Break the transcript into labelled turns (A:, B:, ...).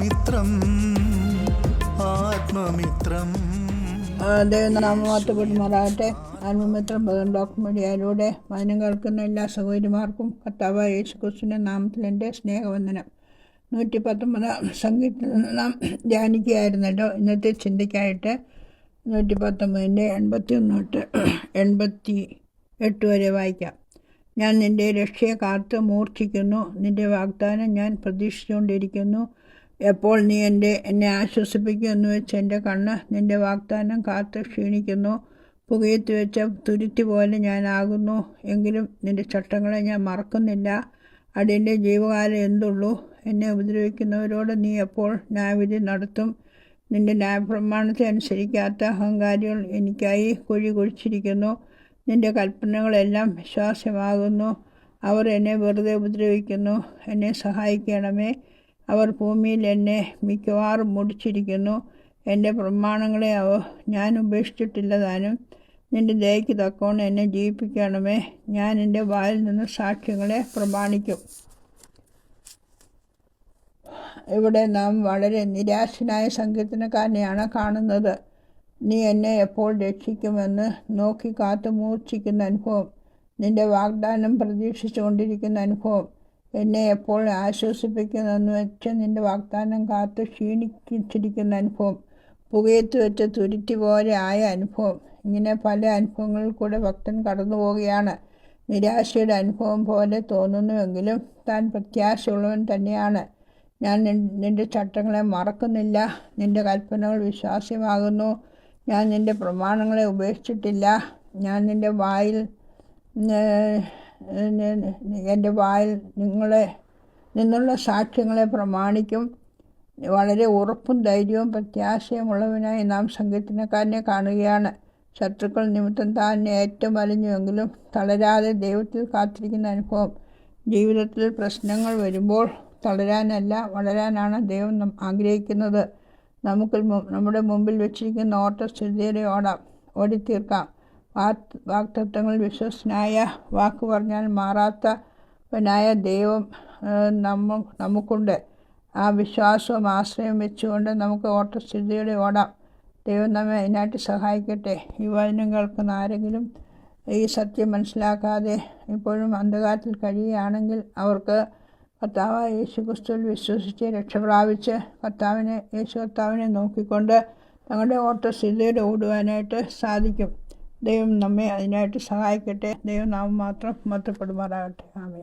A: ആത്മമിത്രം ആത്മമിത്രം.
B: ദൈവനാമമാറ്റപ്പെടുമാറാകട്ടെ ആത്മമിത്രം ബദൽ ഡോക്ടർ മീഡിയയിലൂടെ വചനം കേൾക്കുന്ന എല്ലാ സഹോദരിമാർക്കും കർത്താവ് യേശു ക്രിസ്തുവിന്റെ നാമത്തിൽ എന്റെ സ്നേഹവന്ദനം. നൂറ്റി പത്തൊമ്പതാം സംഗീതത്തിൽ നാം ധ്യാനിക്കുകയായിരുന്നല്ലോ. ഇന്നത്തെ ചിന്തയ്ക്കായിട്ട് നൂറ്റി പത്തൊമ്പതിന്റെ എൺപത്തി ഒന്ന് തൊട്ട് എൺപത്തി എട്ട് വരെ വായിക്കാം. ഞാൻ നിന്റെ രക്ഷയെ കാത്ത് മൂർച്ഛിക്കുന്നു. നിന്റെ വാഗ്ദാനം ഞാൻ പ്രതീക്ഷിച്ചുകൊണ്ടിരിക്കുന്നു. എപ്പോൾ നീ എന്റെ എന്നെ ആശ്വസിപ്പിക്കും എന്ന് വെച്ച് എന്റെ കണ്ണ് നിന്റെ വാഗ്ദാനം കാത്ത് ക്ഷീണിക്കുന്നു. പുകയത്ത് വെച്ച തുരുത്തി പോലെ ഞാനാകുന്നു എങ്കിലും നിന്റെ ചട്ടങ്ങളെ ഞാൻ മറക്കുന്നില്ല. അടിയന്റെ ജീവകാലം എന്തുള്ളൂ? എന്നെ ഉപദ്രവിക്കുന്നവരോട് നീ എപ്പോൾ ന്യായവിധി നടത്തും? നിന്റെ ന്യായപ്രമാണത്തെ അനുസരിക്കാത്ത അഹങ്കാരികൾ എനിക്കായി കുഴി കുഴിച്ചിരിക്കുന്നു. നിന്റെ കൽപ്പനകളെല്ലാം വിശ്വാസമാകുന്നു അവർ എന്നെ വെറുതെ ഉപദ്രവിക്കുന്നു. എന്നെ സഹായിക്കണമേ. അവർ ഭൂമിയിൽ എന്നെ മിക്കവാറും മുടിച്ചിരിക്കുന്നു. എന്റെ പ്രമാണങ്ങളെ അവ ഞാൻ ഉപേക്ഷിച്ചിട്ടില്ല താനും. നിന്റെ ദയയ്ക്ക് തക്കോണം എന്നെ ജീവിപ്പിക്കണമേ. ഞാൻ എന്റെ വായിൽ നിന്ന് സാക്ഷ്യങ്ങളെ പ്രമാണിക്കും. ഇവിടെ നാം വളരെ നിരാശനായ സങ്കീർത്തനക്കാരനെയാണ് കാണുന്നത്. നീ എന്നെ എപ്പോൾ രക്ഷിക്കുമെന്ന് നോക്കി കാത്തു മൂർച്ഛിക്കുന്ന അനുഭവം. നിന്റെ വാഗ്ദാനം പ്രതീക്ഷിച്ചുകൊണ്ടിരിക്കുന്ന അനുഭവം. എന്നെ എപ്പോൾ ആശ്വസിപ്പിക്കുന്നതെന്ന് വെച്ച് നിന്റെ വാഗ്ദാനം കാത്ത് ക്ഷീണിച്ചിരിക്കുന്ന അനുഭവം പുകയത്ത് വെച്ച തുരുത്തി പോലെ ആയ അനുഭവം. ഇങ്ങനെ പല അനുഭവങ്ങളിൽ കൂടെ ഭക്തൻ കടന്നു പോവുകയാണ്. നിരാശയുടെ അനുഭവം പോലെ തോന്നുന്നുവെങ്കിലും താൻ പ്രത്യാശയുള്ളവൻ തന്നെയാണ്. ഞാൻ നിന്റെ ചട്ടങ്ങളെ മറക്കുന്നില്ല നിന്റെ കൽപ്പനകൾ വിശ്വാസ്യമാകുന്നു ഞാൻ നിന്റെ പ്രമാണങ്ങളെ ഉപേക്ഷിച്ചിട്ടില്ല ഞാൻ നിന്റെ വായിൽ എന്റെ വായിൽ നിങ്ങളെ നിന്നുള്ള സാക്ഷ്യങ്ങളെ പ്രമാണിക്കും. വളരെ ഉറപ്പും ധൈര്യവും പ്രത്യാശയുമുള്ളവനായി നാം സംഘത്തിനക്കാരനെ കാണുകയാണ്. ശത്രുക്കൾ നിമിത്തം താൻ ഏറ്റവും അലിഞ്ഞുവെങ്കിലും തളരാതെ ദൈവത്തിൽ കാത്തിരിക്കുന്ന അനുഭവം. ജീവിതത്തിൽ പ്രശ്നങ്ങൾ വരുമ്പോൾ തളരാനല്ല വളരാനാണ് ദൈവം ആഗ്രഹിക്കുന്നത്. നമുക്ക് നമ്മുടെ മുമ്പിൽ വെച്ചിരിക്കുന്ന ഓട്ടസ്ഥിതിയുടെ ഓടാം ഓടിത്തീർക്കാം. വാക്തത്വങ്ങൾ വിശ്വസനായ വാക്ക് പറഞ്ഞാൽ മാറാത്തവനായ ദൈവം നമ്മ നമുക്കുണ്ട്. ആ വിശ്വാസവും ആശ്രയം വെച്ചുകൊണ്ട് നമുക്ക് ഓട്ടസ്ഥിതിയുടെ ഓടാം. ദൈവം നമ്മെ അതിനായിട്ട് സഹായിക്കട്ടെ. ഈ വചനം കേൾക്കുന്ന ആരെങ്കിലും ഈ സത്യം മനസ്സിലാക്കാതെ ഇപ്പോഴും അന്ധകാരത്തിൽ കഴിയുകയാണെങ്കിൽ അവർക്ക് കർത്താവ് യേശു ക്രിസ്തുവിൽ വിശ്വസിച്ച് രക്ഷപ്രാപിച്ച് കർത്താവിനെ യേശു കർത്താവിനെ നോക്കിക്കൊണ്ട് തങ്ങളുടെ ഓട്ടസ്ഥിതിയുടെ ഓടുവാനായിട്ട് സാധിക്കും. ദൈവം നമ്മെ അതിനായിട്ട് സഹായിക്കട്ടെ. ദൈവം നാം മാത്രം മത്തപ്പെടുമാറാകട്ടെ ആമേ